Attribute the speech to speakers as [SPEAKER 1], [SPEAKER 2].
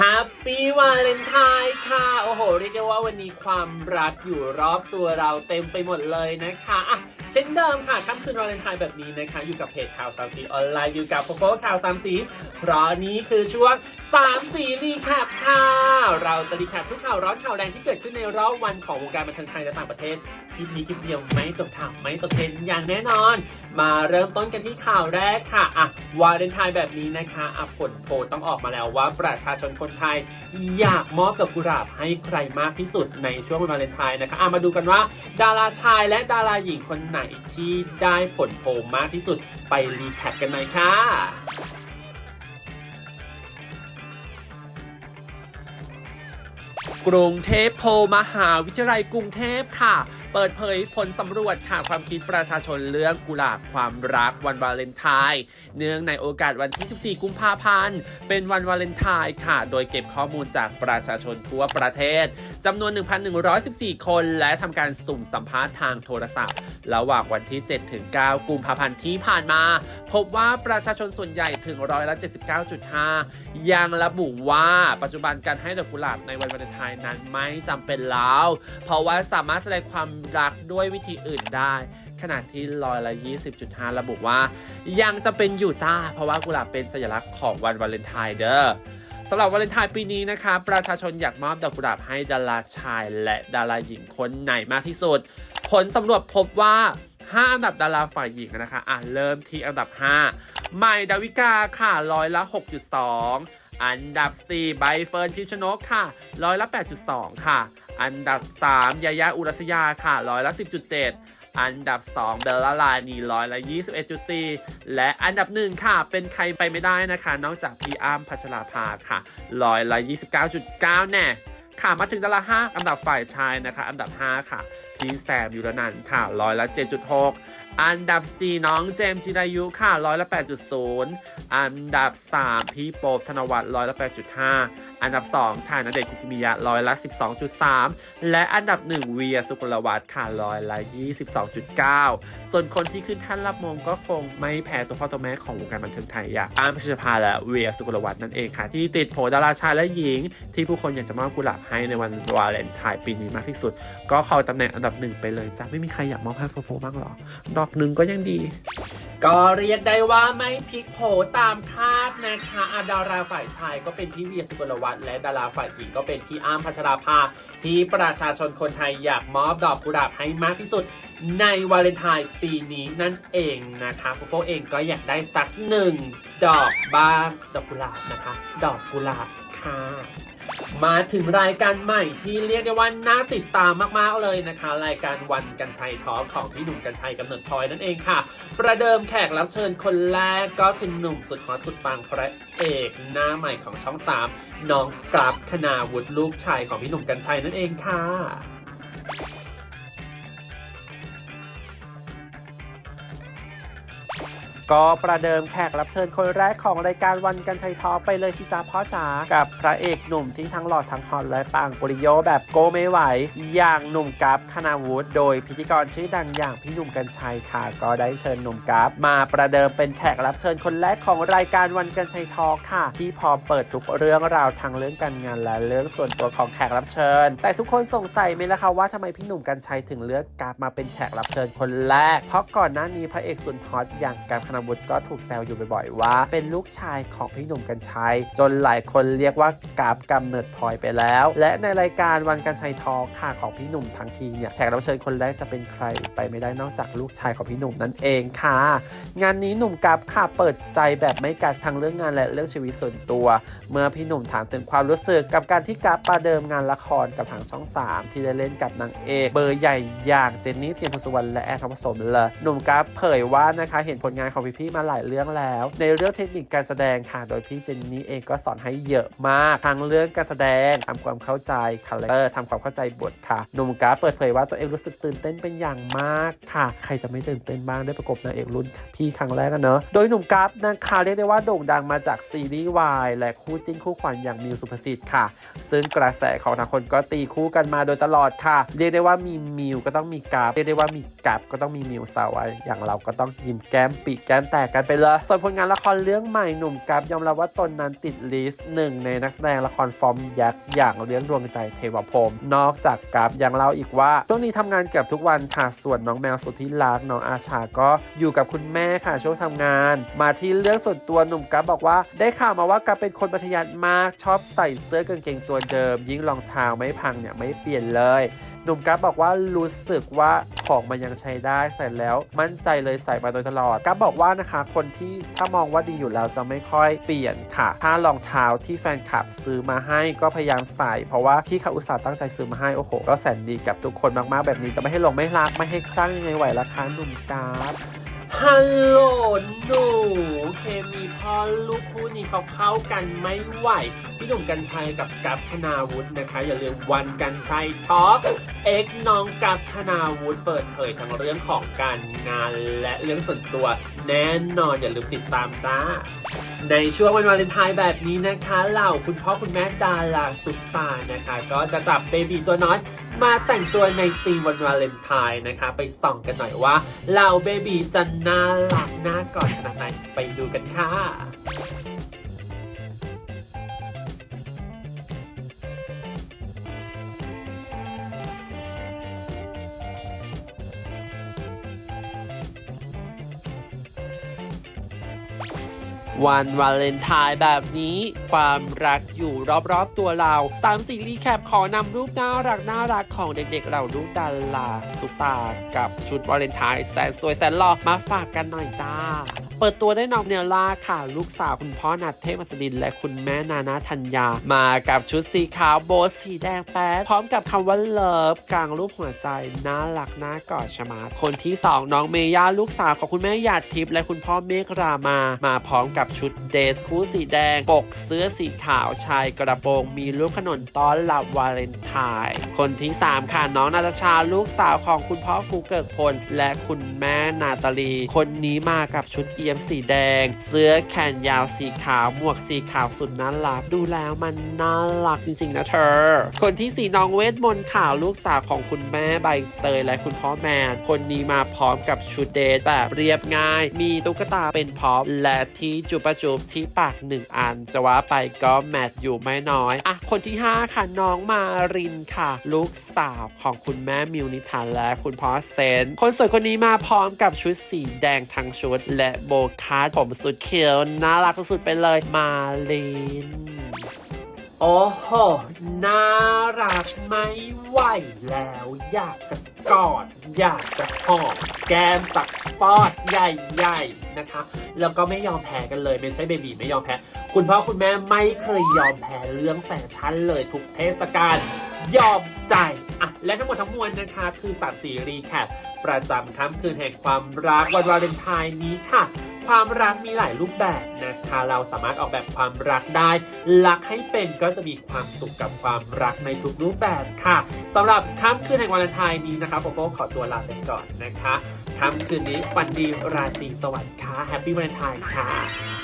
[SPEAKER 1] Happy Valentine ค่ะ โอ้โห เรียกได้ว่าวันนี้ความรักอยู่รอบตัวเราเต็มไปหมดเลยนะคะเช่นเดิมค่ะค่ำคืนวาเลนไทน์แบบนี้นะคะ อยู่กับเพจข่าวสามสีออนไลน์อยู่กับโฟโฟข่าวสามสีเพราะนี้คือช่วงสามสีรีแคปค่ะเราจะรีแคปทุกข่าวร้อนข่าวแรงที่เกิดขึ้นในรอบวันของวงการบันเทิงไทยและต่างประเทศคลิปนี้คลิปเดียวไม่ตกข่าวไม่ตกเทรนอย่างแน่นอน มาเริ่มต้นกันที่ข่าวแรกค่ะอะวาเลนไทน์แบบนี้นะคะอะผลโพลต้องออกมาแล้วว่าประชาชนคนไทย อยากมอบดอกกุหลาบให้ใครมากที่สุดในช่วงวันวาเลนไทน์นะคะอะมาดูกันว่า ดาราชายและดาราหญิงคนไหนที่ได้ผลโพลมากที่สุดไปรีแคปกันหน่อยค่ะกรุงเทพโพลมหาวิทยาลัยกรุงเทพค่ะเปิดเผยผลสำรวจค่ะความคิดประชาชนเรื่องกุหลาบความรักวันวาเลนไทน์เนื่องในโอกาสวันที่ 14 กุมภาพันธ์ เป็นวันวาเลนไทน์ค่ะ โดยเก็บข้อมูลจากประชาชนทั่วประเทศจำนวน 1,114 คน และทำการสุ่มสัมภาษณ์ทางโทรศัพท์ ระหว่างวันที่ 7 ถึง 9 กุมภาพันธ์ที่ผ่านมา พบว่าประชาชนส่วนใหญ่ถึงร้อยละ79.5 ยังระบุว่าปัจจุบันการให้ดอกกุหลาบในวันวาเลนไทน์นั้นไม่จำเป็นแล้ว เพราะว่าสามารถแสดงความรักด้วยวิธีอื่นได้ ขณะที่ร้อยละ 20.5 ระบุว่า ยังจะเป็นอยู่จ้า เพราะว่ากุหลาบเป็นสัญลักษณ์ของวันวาเลนไทน์เด้อสำหรับวาเลนไทน์ปีนี้นะคะ ประชาชนอยากมอบดอกกุหลาบให้ดาราชายและดาราหญิงคนไหนมากที่สุด ผลสำรวจพบว่า 5 อันดับดาราฝ่ายหญิงนะคะ อะ เริ่มที่อันดับ 5 ใหม่ดาวิกาค่ะร้อยละ 6.2 อันดับ 4 ใบเฟิร์นพิมชนกค่ะร้อยละ 8.2 ค่ะ อันดับ 3 ยายาอุรัสยาค่ะร้อยละ 10.7 อันดับ 2 เบลล่าลานีร้อยละ 21.4 และอันดับ 1 ค่ะ เป็นใครไปไม่ได้นะคะ นอกจากพี่อ้ำพัชราภาค่ะร้อยละ 29.9 แน่ ค่ะมาถึงดาราห้าอันดับฝ่ายชายนะคะ อันดับ 5 ค่ะ พี่แซมยุรนันท์ค่ะร้อยละ 7.6 อันดับ 4 น้องเจมส์จิรายุค่ะร้อยละ 8.0 อันดับ 3 พี่โป๊บธนวัฒน์ร้อยละ 8.5 อันดับ 2 ค่ะณเดชคุกิมิยะร้อยละ 12.3 และอันดับ 1 เวียสุกลวัฒน์ค่ะร้อยละ 22.9 ส่วนคนที่ขึ้นท่านรับมงก็คงไม่แพ้ตัวพ่อตัวแม่ของวงการบันเทิงไทยอย่างอ้ำพัชรภาและเวียสุกลวัฒน์นั่นเองค่ะ ที่ติดโผดาราชายและหญิง ที่ผู้คนอยากจะมอบกุหลาบให้ในวันวาเลนไทน์ปีนี้มากที่สุด ก็เข้าตำแหน่งอันดับหนึ่งไปเลยจ้ะไม่มีใครอยากมอบให้โฟโฟบ้างหรอดอกหนึ่งก็ยังดี ก็เรียกได้ว่าไม่พลิกโผตามคาดนะคะอะดาราฝ่ายชายก็เป็นพี่เวียสุกลวัฒน์และดาราฝ่ายหญิงก็เป็นพี่อ้ำพัชราภาที่ประชาชนคนไทยอยากมอบดอกกุหลาบให้มากที่สุดในวาเลนไทน์ปีนี้นั่นเองนะคะโฟโฟเองก็อยากได้สักหนึ่งดอกบ้างดอกกุหลาบนะคะ ดอกกุหลาบค่ะ มาถึงรายการใหม่ที่เรียกได้ว่าน่าติดตามมากๆเลยนะคะ รายการวันกันชัยทอล์กของพี่หนุ่มกันชัยกำเนิดพลอยนั่นเองค่ะ ประเดิมแขกรับเชิญคนแรกก็คือหนุ่มสุดฮอตสุดปังพระเอกหน้าใหม่ของช่องสามน้องกราฟคณาวุฒิลูกชายของพี่หนุ่มกันชัยนั่นเองค่ะ ก็ประเดิมแขกรับเชิญคนแรกของรายการวันกันชัยทอไปเลยสิจ้าพ่อจ๋ากับพระเอกหนุ่มที่ทั้งหล่อทั้งฮอตและปังปริโยแบบโกไม่ไหว อย่างหนุ่มกัฟคณาวุฒิโดยพิธีกรชื่อดังอย่างพี่หนุ่มกัญชัยค่ะ ก็ได้เชิญหนุ่มกัฟมาประเดิมเป็นแขกรับเชิญคนแรกของรายการวันกันชัยทอค่ะ ที่พร้อมเปิดทุกเรื่องราวทั้งเรื่องการงานและเรื่องส่วนตัวของแขกรับเชิญ แต่ทุกคนสงสัยไหมล่ะคะว่าทำไมพี่หนุ่มกัญชัยถึงเลือกกัฟมาเป็นแขกรับเชิญคนแรก เพราะก่อนหน้านี้พระเอกสุดฮอตอย่างกัฟคณาวุฒิก็ถูกแซวอยู่บ่อยๆว่า เป็นลูกชายของพี่หนุ่มกัญชัย จนหลายคนเรียกว่ากราฟกำเนิดพลอยไปแล้ว และในรายการวันกันชัยทอล์กค่ะของพี่หนุ่มทั้งทีเนี่ยแขกรับเชิญคนแรกจะเป็นใครไปไม่ได้นอกจากลูกชายของพี่หนุ่มนั่นเองค่ะ งานนี้หนุ่มกราฟค่ะเปิดใจแบบไม่กักทั้งเรื่องงานและเรื่องชีวิตส่วนตัว เมื่อพี่หนุ่มถามถึงความรู้สึกกับการที่กราฟประเดิมงานละครกับทางช่อง 3 ที่ได้เล่นกับนางเอกเบอร์ใหญ่อย่างเจนนี่เทียนพสุวรรณและแอนทองผสมเลยหนุ่มกราฟเผยว่านะคะเห็นผลงานของพี่มาหลายเรื่องแล้ว ในเรื่องเทคนิคการแสดงค่ะ โดยพี่เจนนี่เองก็สอนให้เยอะมาก ทั้งเรื่องการแสดงทำความเข้าใจคาแรคเตอร์ทำความเข้าใจบทค่ะหนุ่มกราเปิดเผยว่าตัวเองรู้สึกตื่นเต้นเป็นอย่างมากค่ะ ใครจะไม่ตื่นเต้นบ้างได้ประกบนางเอกรุ่นพี่ครั้งแรกกันเนอะโดยหนุ่มกรานะคะเรียกได้ว่าโด่งดังมาจากซีรีส์วายและคู่จิ้นคู่ขวัญอย่างมิวสุภสิทธิ์ค่ะ ซึ่งกระแสของทางคนก็ตีคู่กันมาโดยตลอดค่ะ เรียกได้ว่ามีมิวก็ต้องมีกาเรียกได้ว่ามีกาก็ต้องมีมิวสาวอย่างเราก็ต้องยิ้มแก้มปีแก้มมแตกกันไปเลยส่วนผลงานละครเรื่องใหม่หนุ่มกัฟยอมรับว่าตนนั้นติดลิสต์หนึ่งในนักแสดงละครฟอร์มยักษ์อย่างเลี้ยงดวงใจเทวพรมนอกจากกัฟยังเล่าอีกว่าช่วงนี้ทำงานเกือบทุกวันค่ะส่วนน้องแมวสุดที่รักน้องอาชาก็อยู่กับคุณแม่ค่ะช่วงทำงาน มาที่เรื่องส่วนตัวหนุ่มกัฟบอกว่า ได้ข่าวมาว่ากัฟเป็นคนมัธยัสถ์มากชอบใส่เสื้อกางเกงตัวเดิม ยิ่งรองเท้าไม่พังเนี่ยไม่เปลี่ยนเลย หนุ่มกัฟบอกว่ารู้สึกว่า ของมันยังใช้ได้ใส่แล้ว มั่นใจเลยใส่มาโดยตลอดกัฟบอกว่านะคะคนที่ถ้ามองว่าดีอยู่แล้วจะไม่ค่อยเปลี่ยนค่ะถ้ารองเท้าที่แฟนคลับซื้อมาให้ก็พยายามใส่ เพราะว่าพี่เขาอุตส่าห์ตั้งใจซื้อมาให้โอ้โหก็แสนดีกับทุกคนมากๆแบบนี้จะไม่ให้หลงไม่รักไม่ให้คลั่งยังไงไหวละคะหนุ่มกัฟ ฮัลโหลหนูเคมีพ่อลูกคู่นี้เขาเข้ากันไม่ไหว พี่หนุ่มกัญชัยกับกัปธนาวุฒินะคะ อย่าลืมวันกันชัยท็อกเอ็กน้องกัปธนาวุฒิเปิดเผยทั้งเรื่องของการงานและเรื่องส่วนตัว แน่นอนอย่าลืมติดตามจ้า ในช่วงวันวาเลนไทน์แบบนี้นะคะเหล่าคุณพ่อคุณแม่ดาราซุปตานะคะ ก็จะจับเบบีตัวน้อย มาแต่งตัวในธีมวันวาเลนไทน์นะคะ ไปส่องกันหน่อยว่าเหล่าเบบีจะน่ารักน่ากอดขนาดไหนไปดูกันค่ะ วันวาเลนไทน์แบบนี้ ความรักอยู่รอบๆตัวเราสามสีรีแคปขอนำรูปน่ารักน่ารักของเด็กๆ เราลูกดาราสุตากับชุดวาเลนไทน์แสนสวยแสนหล่อมาฝากกันหน่อยจ้า เปิดตัวได้น้องเนลล่าค่ะ ลูกสาวคุณพ่อนัทเทพมัสดิน และคุณแม่นานาธัญญา มากับชุดสีขาวโบทสีแดงแป๊ดพร้อมกับคำว่าเลิฟกลางรูปหัวใจ น่ารักน่ากอดชะมาดคนที่ 2 น้องเมย่าลูกสาวของคุณแม่หยาดทิพย์และคุณพ่อเมฆรามา มาพร้อมกับชุดเดทคู่สีแดง ปกเสื้อสีขาวชายกระโปรงมีรูปขนนต้อนรับวาเลนไทน์คนที่ 3 ค่ะน้องนาตาชาลูกสาวของคุณพ่อฟูเกิกพลและคุณแม่นาตาลี คนนี้มากับชุดเอียมสีแดง เสื้อแขนยาวสีขาว หมวกสีขาวสุดน่ารักดูแล้วมันน่ารักจริงๆนะเธอ คนที่สี่น้องเวทมนต์ข่าวลูกสาวของคุณแม่ใบเตยและคุณพ่อแมน คนนี้มาพร้อมกับชุดเดทแบบเรียบง่าย มีตุ๊กตาเป็นพร็อพและที่จุบประจุบที่ปากหนึ่งอัน จะว่าไปก็แมทอยู่ไม่น้อยอะคนที่ 5 ค่ะน้องมารินค่ะ ลูกสาวของคุณแม่มิวนิธานและคุณพ่อเซน คนสวยคนนี้มาพร้อมกับชุดสีแดงทั้งชุดและโบคาดผมสุดเขียวน่ารักสุดๆไปเลยมาลิน โอ้โห น่ารักไม่ไหวแล้ว อยากจะกอด อยากจะหอมแก้มตักฟอดใหญ่ๆนะคะ แล้วก็ไม่ยอมแพ้กันเลย ไม่ใช่เบบีไม่ยอมแพ้ คุณพ่อคุณแม่ไม่เคยยอมแพ้เรื่องแฟชั่นเลยทุกเทศกาลยอมใจอะและทั้งหมดทั้งมวลนะคะ คือสามสีรีแคป ประจำค่ำคืนแห่งความรักวันวาเลนไทน์นี้ค่ะ ความรักมีหลายรูปแบบนะคะ เราสามารถออกแบบความรักได้ รักให้เป็นก็จะมีความสุขกับความรักในทุกรูปแบบค่ะสำหรับค่ำคืนแห่งวาเลนไทน์นี้นะคะโปโก้ขอตัวลาไปก่อนนะคะค่ำคืนนี้ฝันดีราตรีสวัสดิ์ค่ะแฮปปี้วาเลนไทน์ค่ะ